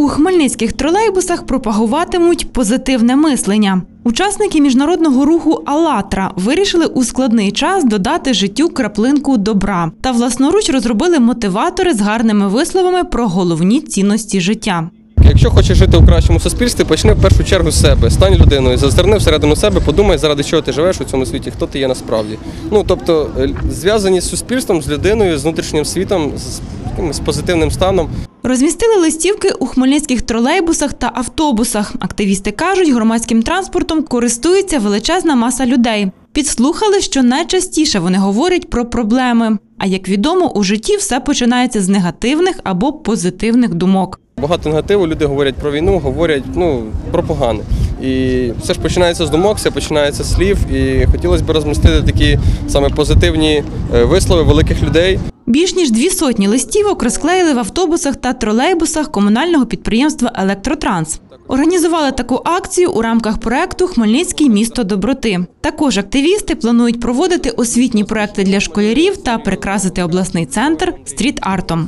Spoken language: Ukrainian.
У хмельницьких тролейбусах пропагуватимуть позитивне мислення. Учасники міжнародного руху «АЛЛАТРА» вирішили у складний час додати життю краплинку добра та власноруч розробили мотиватори з гарними висловами про головні цінності життя. Якщо хочеш жити у кращому суспільстві, почни в першу чергу з себе. Стань людиною, зазирни всередину себе, подумай, заради чого ти живеш у цьому світі, хто ти є насправді. Ну тобто е, зв'язані з суспільством, з людиною, з внутрішнім світом, з якимось позитивним станом. Розмістили листівки у хмельницьких тролейбусах та автобусах. Активісти кажуть, громадським транспортом користується величезна маса людей. Підслухали, що найчастіше вони говорять про проблеми. А як відомо, у житті все починається з негативних або позитивних думок. Багато негативу люди говорять про війну, говорять ну, про погане. І все ж починається з думок, все починається з слів. І хотілося б розмістити такі саме позитивні е, вислови великих людей. Більш ніж дві сотні листівок розклеїли в автобусах та тролейбусах комунального підприємства Електротранс. Організували таку акцію у рамках проекту Хмельницький місто доброти. Також активісти планують проводити освітні проекти для школярів та прикрасити обласний центр стріт-артом.